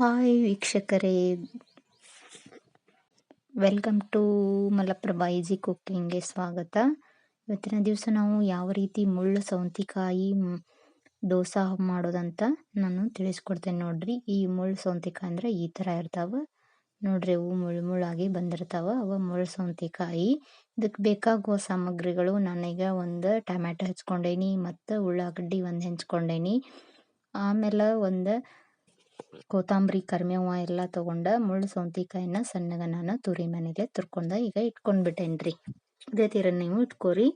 Hi ವೀಕ್ಷಕರೇ. Welcome to Malaprabha easy ಕುಕ್ಕಿಂಗ್ಗೆ ಸ್ವಾಗತ. ಇವತ್ತಿನ ದಿವಸ ನಾವು ಯಾವ ರೀತಿ ಮುಳ್ಳು ಸೌಂತಿಕಾಯಿ ದೋಸೆ ಮಾಡೋದಂತ ನಾನು ತಿಳಿಸ್ಕೊಡ್ತೇನೆ ನೋಡ್ರಿ. ಈ ಮುಳ್ಳು ಸೌಂತಿಕಾಯಿ ಅಂದ್ರೆ ಈ ಥರ ಇರ್ತಾವೆ. ನೋಡ್ರಿ ಅವು ಮುಳ್ಳು ಮುಳ್ಳಾಗಿ ಬಂದಿರ್ತಾವೆ. ಅವ ಮುಳ್ಳು ಸೌಂತಿಕಾಯಿ. ಇದಕ್ಕೆ ಬೇಕಾಗುವ ಸಾಮಗ್ರಿಗಳು ನಾನೀಗ ಒಂದು ಟೊಮ್ಯಾಟೊ ಹಚ್ಕೊಂಡೇನಿ, ಮತ್ತು ಉಳ್ಳಾಗಡ್ಡಿ ಒಂದು ಹೆಂಚ್ಕೊಂಡೇನಿ. ಆಮೇಲೆ ಒಂದು ಕೊತ್ತಂಬರಿ ಕರಿಬೇವು ಎಲ್ಲ ತೊಗೊಂಡ ಮುಳ್ಳು ಸೌಂತಿಕಾಯಿನ ಸಣ್ಣಗೆ ನಾನು ತುರಿ ಮನೇಲೆ ತುರ್ಕೊಂಡ ಈಗ ಇಟ್ಕೊಂಡ್ಬಿಟ್ಟೇನ್ರಿ. ಅದೇ ತೀರ ನೀವು ಇಟ್ಕೋರಿ.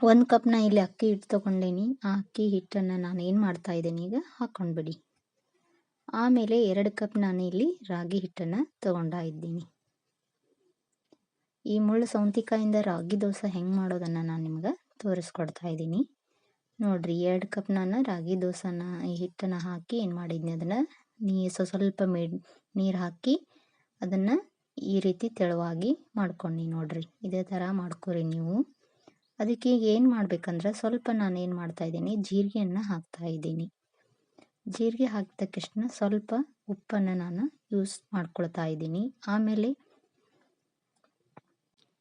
ಒಂದು ಕಪ್ ನಾ ಇಲ್ಲಿ ಅಕ್ಕಿ ಹಿಟ್ಟು ತೊಗೊಂಡೇನಿ. ಆ ಅಕ್ಕಿ ಹಿಟ್ಟನ್ನು ನಾನು ಏನು ಮಾಡ್ತಾ ಇದ್ದೀನಿ ಈಗ ಹಾಕ್ಕೊಂಡ್ಬಿಡಿ ಆಮೇಲೆ ಎರಡು ಕಪ್ ನಾನು ಇಲ್ಲಿ ರಾಗಿ ಹಿಟ್ಟನ್ನು ತಗೊಂಡ ಇದ್ದೀನಿ. ಈ ಮುಳ್ಳು ಸೌಂತಿಕಾಯಿಂದ ರಾಗಿ ದೋಸೆ ಹೆಂಗೆ ಮಾಡೋದನ್ನು ನಾನು ನಿಮ್ಗೆ ತೋರಿಸ್ಕೊಡ್ತಾ ಇದ್ದೀನಿ. ನೋಡ್ರಿ ಎರಡು ಕಪ್ ನಾನು ರಾಗಿ ದೋಸೆನ ಹಿಟ್ಟನ್ನು ಹಾಕಿ ಏನು ಮಾಡಿದ್ನಿ ಅದನ್ನು ನೀ ಸ್ವಲ್ಪ ಮೇಡ್, ನೀರು ಹಾಕಿ ಅದನ್ನು ಈ ರೀತಿ ತೆಳುವಾಗಿ ಮಾಡ್ಕೊಂಡು ನೋಡ್ರಿ. ಇದೇ ಥರ ಮಾಡ್ಕೊರಿ ನೀವು. ಅದಕ್ಕೆ ಈಗ ಏನು ಮಾಡ್ಬೇಕಂದ್ರೆ ಸ್ವಲ್ಪ ನಾನು ಏನು ಮಾಡ್ತಾಯಿದ್ದೀನಿ ಜೀರಿಗೆಯನ್ನು ಹಾಕ್ತಾ ಇದ್ದೀನಿ. ಜೀರಿಗೆ ಹಾಕಿದ ತಕ್ಷಣ ಸ್ವಲ್ಪ ಉಪ್ಪನ್ನು ನಾನು ಯೂಸ್ ಮಾಡ್ಕೊಳ್ತಾ ಇದ್ದೀನಿ. ಆಮೇಲೆ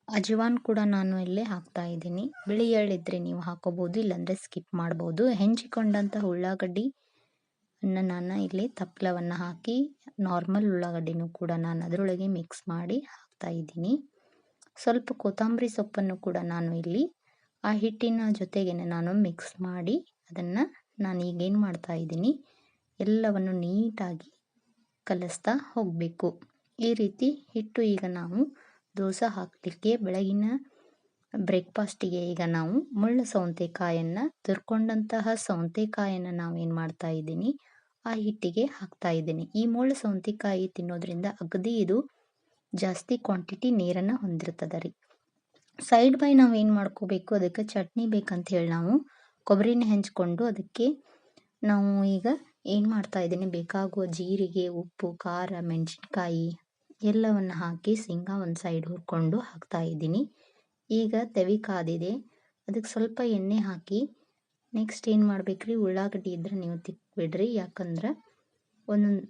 ಅಜ್ವಾನ್ ಕೂಡ ನಾನು ಇಲ್ಲೇ ಹಾಕ್ತಾ ಇದ್ದೀನಿ. ಬಿಳಿ ಎಳ್ಳಿದ್ರೆ ನೀವು ಹಾಕೋಬೋದು, ಇಲ್ಲಾಂದರೆ ಸ್ಕಿಪ್ ಮಾಡ್ಬೋದು. ಹೆಂಚಿಕೊಂಡಂಥ ಉಳ್ಳಾಗಡ್ಡಿ ನಾನು ಇಲ್ಲಿ ತಪ್ಪಲವನ್ನು ಹಾಕಿ, ನಾರ್ಮಲ್ ಉಳ್ಳಾಗಡ್ಡಿನೂ ಕೂಡ ನಾನು ಅದರೊಳಗೆ ಮಿಕ್ಸ್ ಮಾಡಿ ಹಾಕ್ತಾ ಇದ್ದೀನಿ. ಸ್ವಲ್ಪ ಕೊತ್ತಂಬರಿ ಸೊಪ್ಪನ್ನು ಕೂಡ ನಾನು ಇಲ್ಲಿ ಆ ಹಿಟ್ಟಿನ ಜೊತೆಗೆ ನಾನು ಮಿಕ್ಸ್ ಮಾಡಿ ಅದನ್ನು ನಾನು ಈಗೇನು ಮಾಡ್ತಾ ಇದ್ದೀನಿ, ಎಲ್ಲವನ್ನು ನೀಟಾಗಿ ಕಲಿಸ್ತಾ ಹೋಗಬೇಕು. ಈ ರೀತಿ ಹಿಟ್ಟು ಈಗ ನಾವು ದೋಸೆ ಹಾಕಲಿಕ್ಕೆ ಬೆಳಗಿನ ಬ್ರೇಕ್ಫಾಸ್ಟಿಗೆ ಈಗ ನಾವು ಮುಳ್ಳು ಸೌಂತೆಕಾಯನ್ನು, ತುರ್ಕೊಂಡಂತಹ ಸೌಂತೆಕಾಯನ್ನು ನಾವು ಏನು ಮಾಡ್ತಾ ಇದ್ದೀನಿ, ಆ ಹಿಟ್ಟಿಗೆ ಹಾಕ್ತಾ ಇದ್ದೀನಿ. ಈ ಮುಳ್ಳು ಸೌಂತೆಕಾಯಿ ತಿನ್ನೋದ್ರಿಂದ ಅಗದಿ ಇದು ಜಾಸ್ತಿ ಕ್ವಾಂಟಿಟಿ ನೀರನ್ನು ಹೊಂದಿರ್ತದೆ ರೀ. ಸೈಡ್ ಬೈ ನಾವು ಏನು ಮಾಡ್ಕೋಬೇಕು, ಅದಕ್ಕೆ ಚಟ್ನಿ ಬೇಕಂತ ಹೇಳಿ ನಾವು ಕೊಬ್ಬರಿನ ಹೆಂಚ್ಕೊಂಡು ಅದಕ್ಕೆ ನಾವು ಈಗ ಏನು ಮಾಡ್ತಾ ಇದ್ದೀನಿ, ಬೇಕಾಗುವ ಜೀರಿಗೆ, ಉಪ್ಪು, ಖಾರ, ಮೆಣಸಿನ್ಕಾಯಿ ಎಲ್ಲವನ್ನು ಹಾಕಿ ಸಿಂಗ ಒಂದು ಸೈಡ್ ಹುರ್ಕೊಂಡು ಹಾಕ್ತಾ ಇದ್ದೀನಿ. ಈಗ ತೆವಿ ಕಾದಿದೆ. ಅದಕ್ಕೆ ಸ್ವಲ್ಪ ಎಣ್ಣೆ ಹಾಕಿ ನೆಕ್ಸ್ಟ್ ಏನು ಮಾಡ್ಬೇಕ್ರಿ? ಉಳ್ಳಾಗಡ್ಡಿ ಇದ್ರೆ ನೀವು ತಿಕ್ಬಿಡ್ರಿ. ಯಾಕಂದ್ರೆ ಒಂದೊಂದು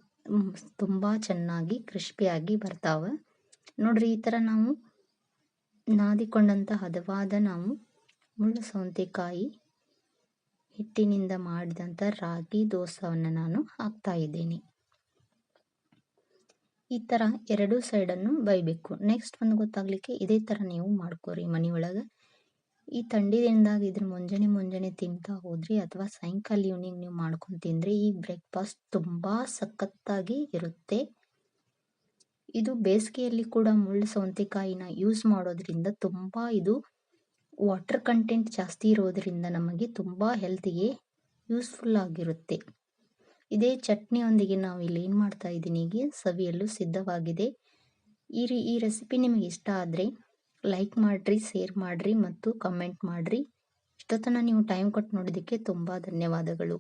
ತುಂಬ ಚೆನ್ನಾಗಿ ಕ್ರಿಸ್ಪಿಯಾಗಿ ಬರ್ತಾವೆ. ನೋಡ್ರಿ, ಈ ಥರ ನಾವು ನಾದಿಕೊಂಡಂಥ ಹದವಾದ ನಾವು ಮುಳ್ಳು ಸೌಂತೆಕಾಯಿ ಹಿಟ್ಟಿನಿಂದ ಮಾಡಿದಂಥ ರಾಗಿ ದೋಸವನ್ನು ನಾನು ಹಾಕ್ತಾ ಇದ್ದೀನಿ. ಈ ಥರ ಎರಡೂ ಸೈಡನ್ನು ಬೈಬೇಕು. ನೆಕ್ಸ್ಟ್ ಒಂದು ಗೊತ್ತಾಗಲಿಕ್ಕೆ ಇದೇ ಥರ ನೀವು ಮಾಡ್ಕೋರಿ ಮನೆಯೊಳಗೆ. ಈ ಥಂಡಿ ದಿನದಾಗ ಇದ್ರ ಮುಂಜಾನೆ ಮುಂಜಾನೆ ತಿಂತಾ ಹೋದ್ರಿ ಅಥವಾ ಸಾಯಂಕಾಲ ಈವ್ನಿಂಗ್ ನೀವು ಮಾಡ್ಕೊಂಡು ತಿಂದರೆ ಈ ಬ್ರೇಕ್ಫಾಸ್ಟ್ ತುಂಬ ಸಖತ್ತಾಗಿ ಇರುತ್ತೆ. ಇದು ಬೇಸಿಗೆಯಲ್ಲಿ ಕೂಡ ಮುಳ್ಳು ಸೌಂತೆಕಾಯಿನ ಯೂಸ್ ಮಾಡೋದ್ರಿಂದ ತುಂಬ ಇದು ವಾಟರ್ ಕಂಟೆಂಟ್ ಜಾಸ್ತಿ ಇರೋದ್ರಿಂದ ನಮಗೆ ತುಂಬ ಹೆಲ್ತಿಗೆ ಯೂಸ್ಫುಲ್ ಆಗಿರುತ್ತೆ. ಇದೇ ಚಟ್ನಿಯೊಂದಿಗೆ ನಾವು ಇಲ್ಲಿ ಏನು ಮಾಡ್ತಾ ಇದ್ದೀನಿ ಈಗ ಸವಿಯಲು ಸಿದ್ಧವಾಗಿದೆ. ಈ ರೀ, ಈ ರೆಸಿಪಿ ನಿಮಗೆ ಇಷ್ಟ ಆದರೆ ಲೈಕ್ ಮಾಡಿರಿ ಶೇರ್ ಮಾಡಿರಿ ಮತ್ತು ಕಮೆಂಟ್ ಮಾಡಿರಿ. ಇಷ್ಟೊತ್ತನ ನೀವು ಟೈಮ್ ಕೊಟ್ಟು ನೋಡೋದಕ್ಕೆ ತುಂಬ ಧನ್ಯವಾದಗಳು.